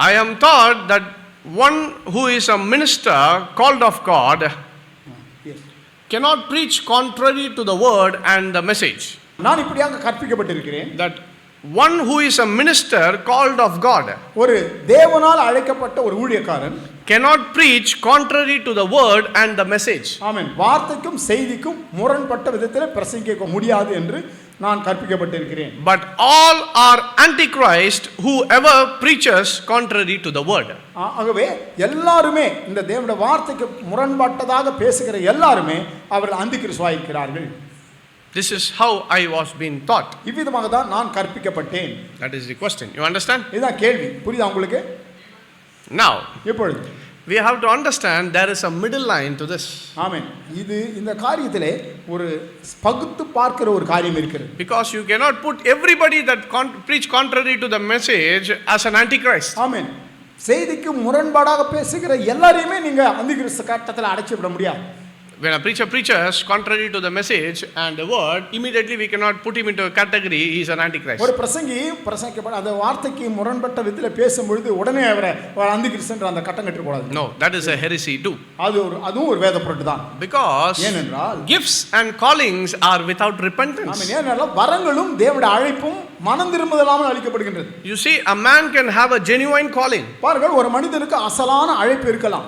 I am taught that one who is a minister called of God cannot preach contrary to the word and the message. நான் இப்படியாக கற்பிக்கப்பட்டிருக்கிறேன் That one who is a minister called of God ஒரு தேவனால் அழைக்கப்பட்ட ஒரு ஊழியக்காரன் cannot preach contrary to the word and the message. ஆமென் வார்த்தைக்கும் செய்திக்கும் முரண்பட்ட விதத்தில் பிரசங்கிக்க முடியாது என்று நான் கற்பிக்கப்பட்டிருக்கிறேன் But all are antichrist whoever preaches contrary to the word. ஆ- ஆகவே எல்லாருமே இந்த தேவனுடைய வார்த்தைக்கு முரண்பட்டதாக பேசுகிற எல்லாருமே அவர்கள் அந்தி கிறிஸ்துவாயிருக்கிறார்கள் This is how I was being taught. இவ்விதமாக தான் நான் கற்பிக்கப்பட்டேன் That is the question. You understand? இதுதான் கேள்வி புரியுதா உங்களுக்கு Now, எப்பொழுது we have to understand there is a middle line to this. ஆமென் இது இந்த காரியத்திலே ஒரு பகுத்து பார்க்கிற ஒரு காரியம் இருக்கிறது Because you cannot put everybody that con- preach contrary to the message as an antichrist. ஆமென் செய்திக்கு முரண்பாடாக பேசுகிற எல்லாரையுமே நீங்க அந்தி கிறிஸ்து கட்டத்தில் அடைச்சி விட முடியாது When a preacher preaches contrary to the message and the word, immediately we cannot put him into a category, he is an antichrist. ஒரு பிரசங்கி பிரசங்கிக்கப்பட அந்த வார்த்தைக்கு முரண்பட்ட விதத்தில் பேசும்பொழுது உடனே அவரை அந்தி கிறிஸ்துன்ற அந்த கட்டம் கட்டக்கூடாது No, that is a heresy too. அது ஒரு அதுவும் ஒரு வேத பொருட்டு தான் Because ஏனென்றால் gifts and callings are without repentance. ஆமென் ஏனென்றால் வரங்களும் தேவனுடைய அழைப்பும் மனம் திரும்புதலாமல் அளிக்கப்படுகின்றது You see, a man can have a genuine calling பாருங்கள் ஒரு மனிதனுக்கு அசலான அழைப்பு இருக்கலாம்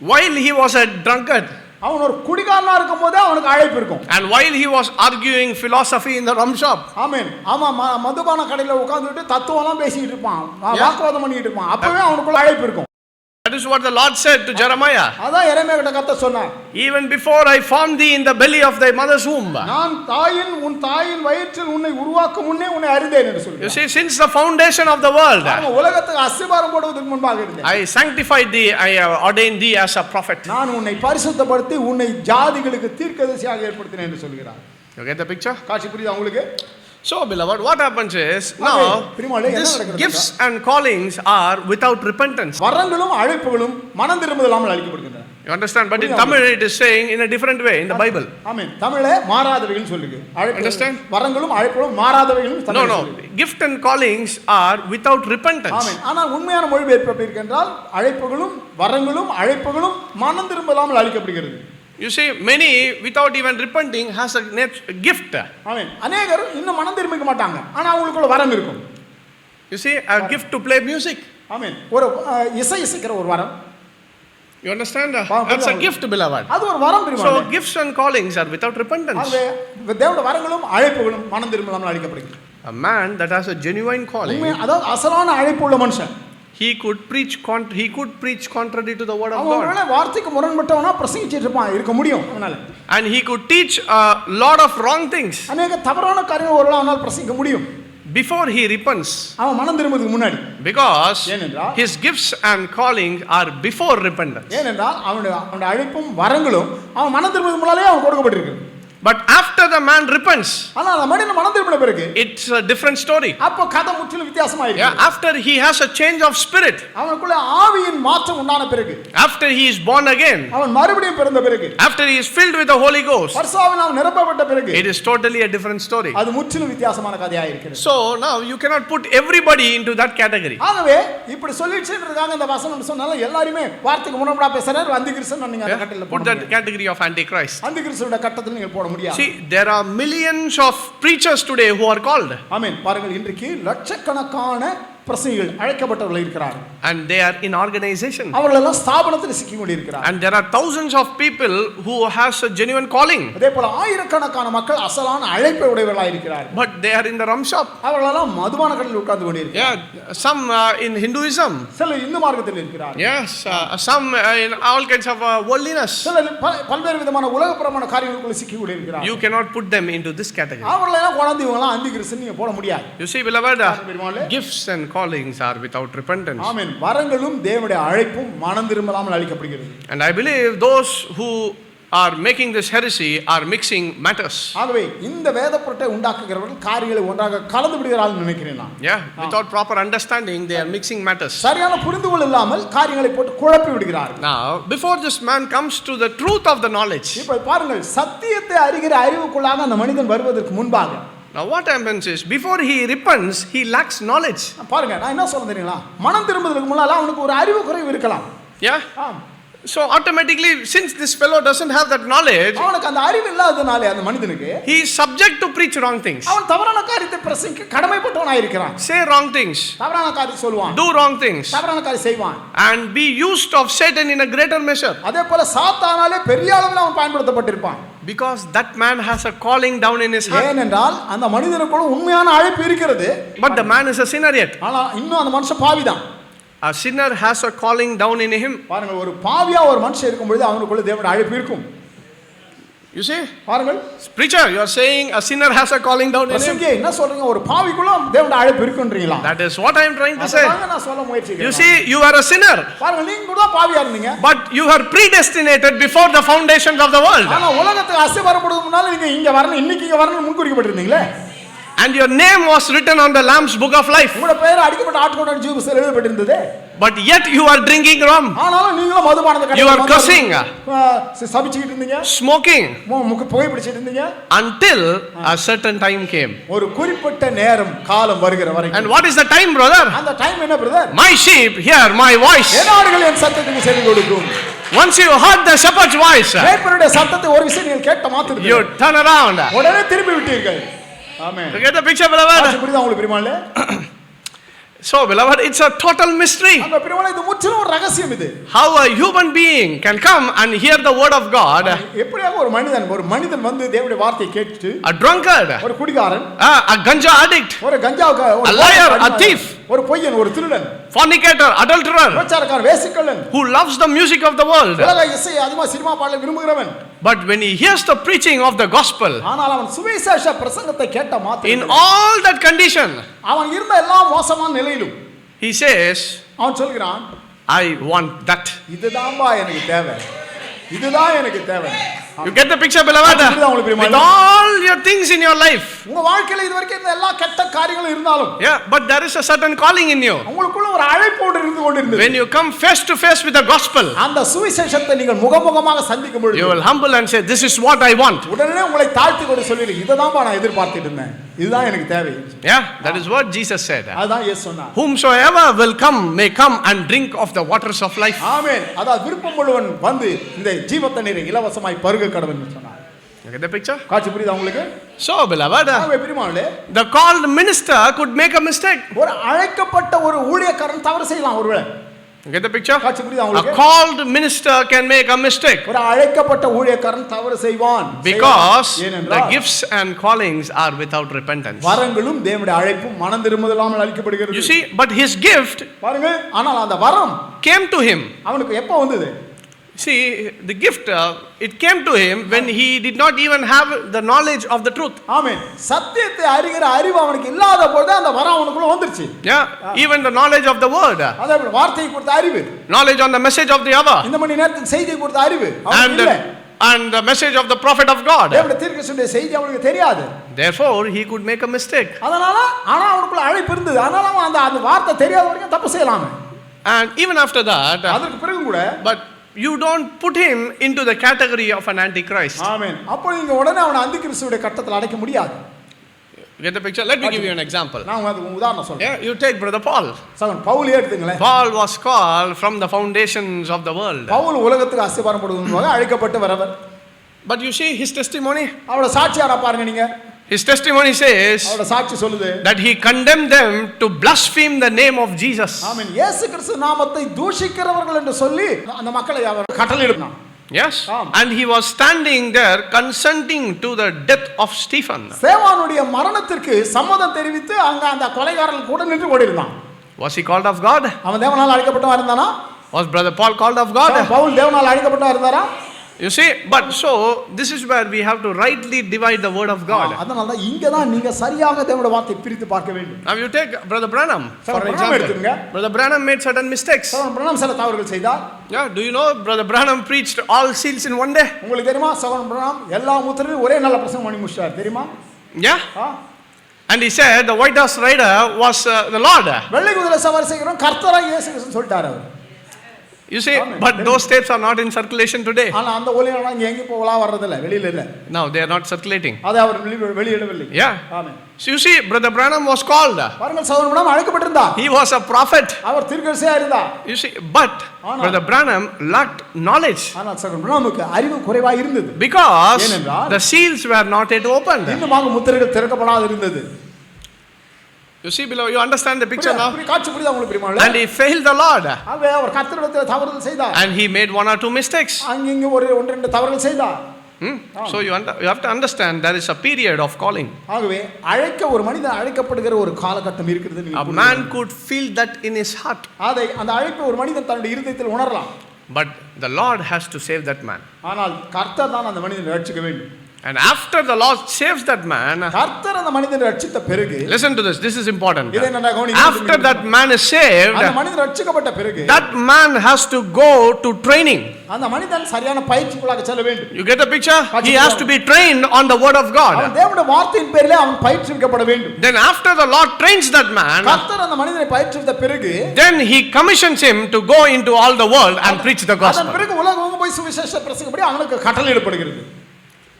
while he was a drunkard அவன் ஒரு குடிகாரனா இருக்கும் போதே அவனுக்கு அழைப்பு இருக்கும் and while he was arguing philosophy in the rum shop. ஆமென் ஆமா மதுபான கடையில உட்கார்ந்துட்டு தத்துவம்லாம் பேசிட்டு இருப்பான். வாக்குவாதம் பண்ணிட்டு இருப்பான் அப்பவே அவனுக்குள்ள அழைப்பு இருக்கும் That is what the Lord said to Jeremiah. அதான் இறைமைய கிட்ட கத்த சொன்னார் Even before I formed thee in the belly of thy mother's womb. நான் தாயின் உன் தாயின் வயிற்றில் உன்னை உருவாக்கும் முன்னே உன்னை அறிந்தேன் என்று You சொல்லி see, since the foundation of the world, உலகத்துக்கு அஸ்திபாரம் போடுவதற்கு முன்பாக இருந்தேன் I sanctified thee, I have ordained thee as a prophet. நான் உன்னை பரிசுத்தப்படுத்தி உன்னை ஜாதிகளுக்கு தீர்க்கதரிசியாக ஏற்படுத்தினேன் என்று சொல்கிறார் You get the picture? காட்சி புரியுதா உங்களுக்கு So, beloved, what happens is now பிரியமானே, என்ன these நடக்கிறது gifts and callings are without repentance. வரங்களும் அழைப்புகளும் மனம் திரும்புதலாமல் அளிக்கப்படுகின்றன You understand? But in Tamil, it is saying in a different way in the Bible. ஆமென் தமிழே மாறாதவைகள் சொல்லுங்க Understand? வரங்களும் அழைப்புகளும் மாறாதவைகளும் No, no. சொல்லுது. Gift and callings are without repentance. ஆமென் ஆனால் உண்மையான மொழிபெயர்ப்பு எப்படி இருக்கின்றால் அழைப்புகளும் வரங்களும் அழைப்புகளும் மனம் திரும்பலாமல் அளிக்கப்படுகிறது You see, many without even repenting has a nat- gift. ஆமென் அநேகர் இன்னும் மனம் திரும்பிக்க மாட்டாங்க ஆனா அவங்களுக்குள்ள வரம் இருக்கும் You see, a gift to play music. ஆமென் ஒரு இசை இசைக்கிற ஒரு வரம் You understand? Wow, That's a wow. gift, beloved. அது ஒரு வரம் So, பிரிவாங்க gifts and callings are without repentance. ஆகவே தேவனுடைய வரங்களும் அழைப்புகளும் மனம் திரும்பலாமல் அளிக்கப்படுகிறது A man that has a genuine calling, அதாவது அசலான அழைப்பு உள்ள மனுஷன் he could preach con- he could preach contrary to the word of அவன் God. ஒருவேளை வார்த்தைக்கு முரண்பட்டவனா பிரசங்கிச்சிட்டு இருப்பான் இருக்க முடியும் அவனால And he could teach a lot of wrong things அநேக தவறான காரியங்கள் ஒரு அவனால் பிரசங்கிக்க முடியும் before he repents. அவன் மனம் திரும்புறதுக்கு முன்னாடி Because ஏனென்றால் his gifts and calling are before repentance. ஏனென்றால் அவனுடைய அவனுடைய அழைப்பும் வரங்களும் அவன் மனம் திரும்புறதுக்கு முன்னாலே அவன் கொடுக்கப்பட்டிருக்கு But after the man repents, ஆனா அந்த மனிதன் மனம் திரும்பின பிறகு it's a different story. அப்போ கதை முற்றிலும் வித்தியாசமா இருக்கு after he has a change of spirit, அவனுக்குள்ள ஆவியின் மாற்றம் உண்டான பிறகு after he is born again, அவன் மறுபடியும் பிறந்த பிறகு after he is filled with the Holy Ghost, பரிசுத்தாவினால் நிரப்பப்பட்ட பிறகு it is totally a different story. அது முற்றிலும் வித்தியாசமான கதையா இருக்கிறது So now you cannot put everybody into that category. ஆகவே இப்படி சொல்லிடுச்சுன்றதுக்காக இந்த வசனம் சொன்னாலும் எல்லாருமே வார்த்தைக்கு முன்னப்படா பேசுறாரு அந்த கிறிஸ்தன் நீங்க அந்த? கட்டத்தில் Put போட that category of Antichrist. அந்த கிறிஸ்துவோட கட்டத்தில் நீங்கள் போட முடியாது See, there are millions of preachers today who are called, ஆமென் பாருங்கள் இன்றைக்கு லட்சக்கணக்கான பிரசங்கிகள் அழைக்கப்பட்டவர்கள் இருக்கிறார்கள் and they are in organization. அவர்கள் எல்லாம் ஸ்தாபனத்தில் சிக்கி கொண்டிருக்கிறார் And there are thousands of people who has a genuine calling, அதே போல ஆயிரக்கணக்கான மக்கள் அசலான அழைப்பை உடையவர்களாக இருக்கிறார்கள் but they are in the rum shop. அவர்களெல்லாம் மதுபான கடையில் உட்கார்ந்து கொண்டிருக்கிறார் Yeah, some uh, in Hinduism. சில இந்து மார்க்கத்தில் இருக்கிறார் Yes, uh, some uh, in all kinds of uh, worldliness. சில பல- பல்வேறு விதமான உலகப்புறமான காரியங்களுக்குள்ள சிக்கி கொண்டிருக்கிறார் You cannot put them into this category. அவர்களெல்லாம் குழந்தை இவங்களாம் அந்தி கிறிஸ்து நீங்க போட முடியாது You see, beloved, uh, gifts and callings are without repentance. ஆமென் வரங்களும் தேவனுடைய அழைப்பும் மனம் திரும்பலாமல் அளிக்கப்படுகிறது And I believe those who are making this heresy are mixing matters. ஆகவே இந்த வேத பொருட்டை உண்டாக்குகிறவர்கள் காரியங்களை ஒன்றாக கலந்து விடுகிறார்கள் நினைக்கிறேன் நான் Yeah, without proper understanding, they are mixing matters. சரியான புரிந்துகொள் இல்லாமல் காரியங்களை போட்டு குழப்பி விடுகிறார்கள் Now, before this man comes to the truth of the knowledge, இப்ப பாருங்கள் சத்தியத்தை அறிகிற அறிவுக்குள்ளாக அந்த மனிதன் வருவதற்கு முன்பாக Now, what happens is, before he repents, he lacks knowledge. பாருங்க நான் என்ன சொல்ல தெரியுங்களா மனம் திரும்புவதற்கு முன்னால அவனுக்கு ஒரு அறிவு குறைவு இருக்கலாம் Yeah? So, automatically, since this fellow doesn't have that knowledge, அவனுக்கு அந்த அறிவு இல்லாததுனாலே அந்த மனிதனுக்கு he is subject to preach wrong things, அவன் தவறான காரியத்தை பிரசங்க கடமைப்பட்டவனாக இருக்கிறான் say wrong things, தவறான காரியம் சொல்லுவான் do wrong things, தவறான காரியம் செய்வான் and be used of Satan in a greater measure. அதே போல சாத்தானாலே பெரிய அளவில் அவன் பயன்படுத்தப்பட்டிருப்பான் Because that man has a calling down in his heart. ஏனென்றால் அந்த மனிதனுக்குள்ள உண்மையான அழைப்பு இருக்கிறது But the man is a sinner yet. ஆனா இன்னும் அந்த மனுஷன் பாவிதான் A sinner has a calling down in him. பாருங்க ஒரு பாவியா ஒரு மனுஷன் இருக்கும் பொழுது அவனுக்குள்ள தேவனுடைய அழைப்பு இருக்கும் You see? பாருங்கள் Preacher, you are saying a sinner has a calling down in him. என்ன சொல்றீங்க ஒரு பாவிக்குள்ள தேவனுடைய அழைப்பு இருக்குன்றீங்களா That is what I am trying to say. நான் சொல்ல முயற்சிக்கிறேன் You see, you are a sinner, பாருங்க நீங்க கூட பாவியா இருந்தீங்க but you are predestinated before the foundations of the world. ஆனா உலகத்துக்கு அசை வரப்படுறது முன்னால நீங்க இங்க வரணும் இன்னைக்கு இங்க வரணும் முன்குறிக்கப்பட்டிருந்தீங்களே And your name was written on the Lamb's book of life. உங்களோட பெயர் அடிக்கப்பட்ட ஆட்கொண்ட ஜீவத்தில் எழுதப்பட்டிருந்தது But yet you are drinking rum, ஆனாலும் நீங்களும் மதுபானத்தை You are cursing. சபிச்சுக்கிட்டு இருந்தீங்க smoking, மு- முக்கு புகைப்பிடிச்சிட்டு இருந்தீங்க until a certain time came. ஒரு குறிப்பிட்ட நேரம் காலம் வருகிற And வரைக்கும் what is the time, brother? அந்த டைம் என்ன brother My sheep hear my voice. ஏனாடுகள் என் சத்தத்துக்கு செவி கொடுக்கும் Once you heard the shepherd's voice, மேய்ப்பனுடைய சத்தத்தை ஒரு விஷயம் நீங்கள் கேட்ட மாத்திரம் you turn around. உடனே திரும்பி விட்டீர்கள் ஆமே You get the picture, beloved? புரியுதா உங்களுக்கு பிரிமால So, beloved, it's a total mystery. அந்த பிரிமால இது முற்றிலும் ஒரு ரகசியம் இது How a human being can come and hear the word of God, எப்படியாக ஒரு மனிதன் ஒரு மனிதன் வந்து தேவனுடைய வார்த்தையை கேட்டுட்டு a drunkard, ஒரு குடிகாரன் uh, a ganja addict, ஒரு கஞ்சாவுக்கு ஒரு A liar, a அடிமை, thief. ஒரு பொய்யன் ஒரு திருடன். Fornicator, adulterer, விபச்சாரக்காரன் வேசிக்கல்லன் who loves the music of the world. உலக இசை அதிகமா சினிமா பாடல விரும்புகிறவன். But when he hears the preaching of the gospel, ஆனால் அவன் சுவிசேஷ பிரசங்கத்தை கேட்ட in மாத்திரம் all that condition, அவன் இருந்த எல்லா மோசமான நிலையிலும். he says, அவன் சொல்கிறான் I want that. இதுதான்பா எனக்கு தேவை. இதுதான் எனக்கு தேவை. You get the picture, beloved? புரியுதா உங்களுக்கு பிரியமான? With all your things in your life. உங்க வாழ்க்கையில இது வரைக்கும் இருந்த எல்லா கெட்ட காரியங்களும் இருந்தாலும் Yeah, but there is a certain calling in you. உங்களுக்குள்ள ஒரு அழைப்போடு இருந்து கொண்டிருந்தது When you come face to face with the gospel, அந்த சுவிசேஷத்தை நீங்கள் முகமுகமாக சந்திக்கும் பொழுது you will humble and say, This is what I want. உடனே உங்களை தாழ்த்தி கொண்டு சொல்லிடு இதைதான்பா நான் எதிர்பார்த்துட்டு இருந்தேன் இதுதான் எனக்கு தேவை Yeah, that is what Jesus said. அதுதான் இயேசு சொன்னார் Whomsoever will come may come and drink of the waters of life. ஆமென் அதாவது விருப்பம் உள்ளவன் வந்து இந்த ஜீவ தண்ணீரை இலவசமாய் பருக கடவுள் சொன்னார் You get the picture? காட்சி புரியுதா உங்களுக்கு So, beloved, ஆகவே பிரியமானவர்களே, the called minister could make a mistake. ஒரு அழைக்கப்பட்ட ஒரு ஊழியக்காரன் தவறு செய்யலாம் ஒருவேளை get the picture? காட்சி புரியுதா A உங்களுக்கு called minister can make a mistake ஒரு அழைக்கப்பட்ட ஊழியக்காரன் தவறு செய்வான் because the gifts and callings are without repentance. வரங்களும் தேவனுடைய அழைப்பும் மனம் திரும்புதலாமல் You அளிக்கப்படுகிறது see, but his gift பாருங்க ஆனால் அந்த வரம் came to him. அவனுக்கு எப்போ வந்தது See, the gift, uh, it came to him when he did not even have the knowledge of the truth. ஆமென் சத்தியத்தை அறிகிற அறிவு அவனுக்கு இல்லாத போது அந்த வரம் அவனுக்குள்ள வந்துருச்சு Yeah, even the knowledge of the word, uh, அதே போல வார்த்தையை கொடுத்த அறிவு knowledge on the message of the hour, இந்த மணி நேரத்துக்கு செய்தியை கொடுத்த அறிவு அவனுக்கு and, இல்லை and the message of the prophet of God. தேவனுடைய தீர்க்கதரிசியுடைய செய்தி அவனுக்கு தெரியாது Therefore, he could make a mistake. அதனால ஆனா அவனுக்குள்ள அழைப்பு இருந்தது அதனால அவன் அந்த அந்த வார்த்தை தெரியாத வரைக்கும் தப்பு செய்யலாமே And even after that, uh, அதற்கு பிறகு கூட but you don't put him into the category of an antichrist. ஆமென் அப்போ நீங்க உடனே அவனை அந்தி கிறிஸ்துவுடைய கட்டத்தில் அடைக்க முடியாது get the picture? Let me give you an example. நான் உங்களுக்கு உதாரணம் சொல்றேன் Yeah, you take brother Paul. Sagan பவுலே எடுத்துங்களேன் Paul was called from the foundations of the world. Pavul உலகத்துக்கு அசிபாரப்படுவதாக அழைக்கப்பட்டு வரவர் But you see his testimony. அவரோட சாட்சியாரா பாருங்க நீங்க His testimony says that he condemned them to blaspheme the name of Jesus. ஆமென் இயேசு கிறிஸ்து நாமத்தை தூஷிக்கிறவர்கள் என்று சொல்லி அந்த மக்களை அவர் கட்டளையிடுனான் Yes. And he was standing there consenting to the death of Stephen. சேவானுடைய மரணத்திற்கு சம்மதம் தெரிவித்து அங்க அந்த கொலைகாரன் கூட நின்று கொண்டிருந்தான் Was he called of God? அவன் தேவனால் அழைக்கப்பட்டவன் இருந்தானா Was brother Paul called of God? Pavul தேவனால் அழைக்கப்பட்டவன் இருந்தாரா You see, but so this is where we have to rightly divide the word of God. அதனால தான் இங்க தான் நீங்க சரியாக தேவனுடைய வார்த்தை பிரித்து பார்க்க வேண்டும் Now you take brother Branham Sir, for Branham example. எடுத்துங்க. Brother Branham made certain mistakes. சகோதரன் பிரணம் சில தவறுகள் செய்தார் Yeah, do you know brother Branham preached all seals in one day? உங்களுக்கு தெரியுமா சகோதரன் பிரணம் எல்லா முத்திரையும் ஒரே நல்ல பிரசங்கம் பண்ணி முடிச்சிட்டார் தெரியுமா Yeah. Ah? And he said the white horse rider was uh, the Lord. வெள்ளை குதிரை சவாரி செய்கிறோம் கர்த்தராக இயேசு கிறிஸ்துன்னு சொல்லிட்டார் அவர் You see, Amen. but those tapes are not in circulation today. ஆனா அந்த ஒலியெல்லாம் இங்க எங்க போகலாம் வர்றதில்ல வெளியில இல்ல Now they are not circulating. அதை அவர் வெளி- வெளியிடவில்லை Yeah. Amen So you see, Brother Branham was called. பாருங்கள் சகோதரன் அழைக்கப்பட்டிருந்தார் He was a prophet. அவர் தீர்க்கதரிசியா இருந்தார் You see, but Anna. Brother Branham lacked knowledge ஆனால் சகோதரன் நமக்கு அறிவு குறைவா இருந்தது because ஏனென்றால்? the seals were not yet opened. இன்னுமாக முத்திரைகள் திறக்கப்படாது இருந்தது You see, below, you understand the picture புரியுதா? now? புரியுதா? காட்சி புரியுதா உங்களுக்கு பிரியமானவர்களே? And he failed the Lord. ஆகவே அவர் கர்த்தரிடத்தில் தவறுதல் செய்தார் And he made one or two mistakes. அங்கிங்க ஒரு ஒன்று ரெண்டு தவறுகள் செய்தார் Hmm? So you, under, you have to understand there is a period of calling. ஆகவே அழைக்க ஒரு மனிதன் அழைக்கப்படுகிற ஒரு காலகட்டம் இருக்கிறது நீங்க A man கொள்ளுங்கள். could feel that in his heart. அதை அந்த அழைப்பை ஒரு மனிதன் தன்னுடைய இருதயத்தில் உணரலாம் But the Lord has to save that man. ஆனால் கர்த்தர் தான் அந்த மனிதனை ரட்சிக்க வேண்டும் And after the Lord saves that man, கர்த்தர் அந்த மனிதனை ரட்சித்த பிறகு listen to this, this is important. இதை நல்லா கவனிங்க. After that man is saved, அந்த மனிதன் ரட்சிக்கப்பட்ட பிறகு that man has to go to training. அந்த மனிதன் சரியான பயிற்சிக்குள்ளாக செல்ல வேண்டும் You get the picture? He has to be trained on the word of அவன் God. தேவனுடைய வார்த்தையின் பேரிலே அவன் பயிற்றுவிக்கப்பட வேண்டும் Then after the Lord trains that man, கர்த்தர் அந்த மனிதனை பயிற்றுவித்த பிறகு then he commissions him to go into all the world and preach the அதன் gospel. பிறகு உலகம் போய் சுவிசேஷ பிரசங்கப்படி அவனுக்கு கட்டளையிடப்படுகிறது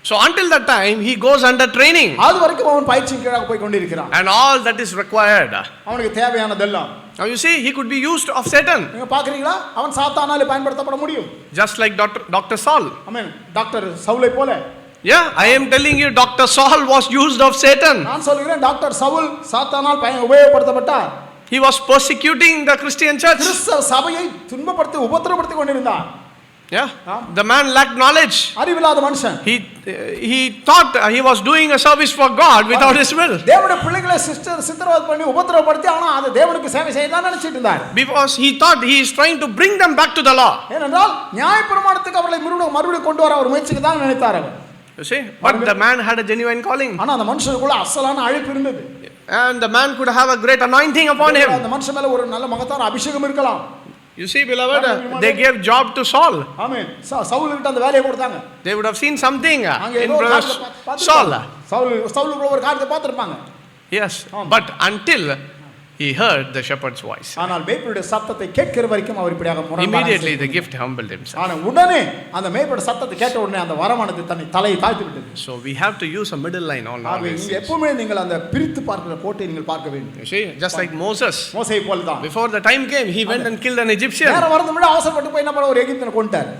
So until that time, he goes under training. அது வரைக்கும் அவன் பயிற்சியின் கீழாக போய் கொண்டிருக்கிறான் And all that is required. அவனுக்கு தேவையானதெல்லாம் Now you see, he could be used of Satan, நீங்க பாக்குறீங்களா அவன் சாத்தானாலே பயன்படுத்தப்பட முடியும் just like Dr. Dr. Saul. ஆமென் டாக்டர் சவுலை போல Yeah, I am telling you, Dr. Saul was used of Satan. நான் சொல்கிறேன் டாக்டர் சவுல் சாத்தானால் பயன் உபயோகப்படுத்தப்பட்டார் He was persecuting the Christian church. கிறிஸ்தவ சபையை துன்பப்படுத்தி உபத்திரப்படுத்தி கொண்டிருந்தான் Yeah, the man lacked knowledge. அறிவில்லாத மனுஷன் He, he thought he was doing a service for God without his will. தேவனுடைய பிள்ளைகளை சிஸ்டர் சித்திரவதை பண்ணி உபத்திரப்படுத்தி ஆனா அது தேவனுக்கு சேவை செய்யலாம் நினைச்சிட்டு இருந்தார் Because he thought he is trying to bring them back to the law. ஏனென்றால் நியாயப்பிரமாணத்துக்கு அவர்களை மறுபடியும் மறுபடியும் கொண்டு வர ஒரு முயற்சிக்கு தான் நினைத்தார் அவர் You see, but the man had a genuine calling. ஆனா அந்த மனுஷனுக்குள்ள அசலான அழைப்பு இருந்தது And the man could have a great anointing upon him. அந்த மனுஷன் மேல ஒரு நல்ல மகத்தான அபிஷேகம் இருக்கலாம் You see, beloved, they gave job to Saul. ஆமென் ச- சவுலுக்கிட்ட அந்த வேலையை கொடுத்தாங்க They would have seen something uh, அங்க in ஏதோ ஒரு brother காரியத்தை பா- Saul. பார்த்திருப்பாங்க. சவுல் சவுலுக்குள்ள ஒரு காரியத்தை பார்த்திருப்பாங்க Yes, ஆமா. but until he heard the shepherd's voice, ஆனால் மேய்ப்பருடைய சத்தத்தை கேட்கிற வரைக்கும் அவர் இப்படியாக முரண்பாடாக immediately the gift humbled himself. ஆனா உடனே அந்த மேய்ப்பருடைய சத்தத்தை கேட்ட உடனே அந்த வரமானது தன்னை தலையை தாழ்த்தி விட்டது. So we have to use a middle line on always. எப்பவுமே நீங்கள் அந்த பிரித்து பார்க்கிற கோட்டை நீங்கள் பார்க்க வேண்டும். See, just like Moses, மோசை போல தான் before the time came, he went and killed an Egyptian. நேரம் வரது விட அவசரப்பட்டு போய் பண்ண ஒரு எகிப்தியனை கொண்டுட்டார்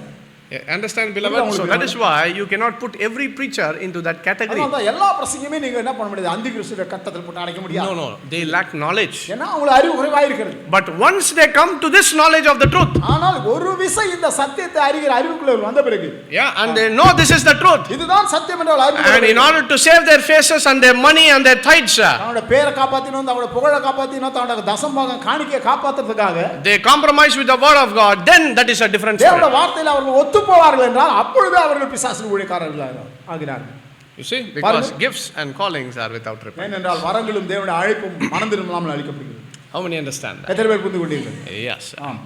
Beloved? So that is why you cannot put every preacher into that category. அதனால தான் எல்லா பிரசங்கமே நீங்க என்ன பண்ண முடியாது அந்தி கிறிஸ்துவ கட்டத்தில் போட்டு அடைக்க முடியாது no, they lack knowledge. ஏன்னா அவங்களுக்கு அறிவு குறைவா இருக்கிறது But once they come to this knowledge of the truth, ஆனால் ஒரு விசை இந்த சத்தியத்தை அறிகிற அறிவுக்குள்ள வந்த பிறகு yeah, and they know this is the truth, இதுதான் சத்தியம் என்ற அறிவு and in order to save their faces and their money and their tithes, uh, தன்னோட பேரை காப்பாத்தினோம் தன்னோட புகழை காப்பாத்தினோம் தன்னோட தசம்பாகம் காணிக்கையை காப்பாத்துறதுக்காக they compromise with the word of God, then that is a different தேவனுடைய. வார்த்தையில் அவர்கள் ஒத்து போவார்கள் என்றால் அப்பொழுது அவர்கள் பிசாசு ஊழியக்காரர்கள் ஆகிறார்கள் You see, because gifts and callings are without repentance. ஏனென்றால் வரங்களும் தேவனுடைய அழைப்பும் மனதிருந்தாமல் அளிக்கப்படுகிறது How many understand that? எத்தனை பேர் புரிந்து கொண்டீர்கள் Yes. ஆம்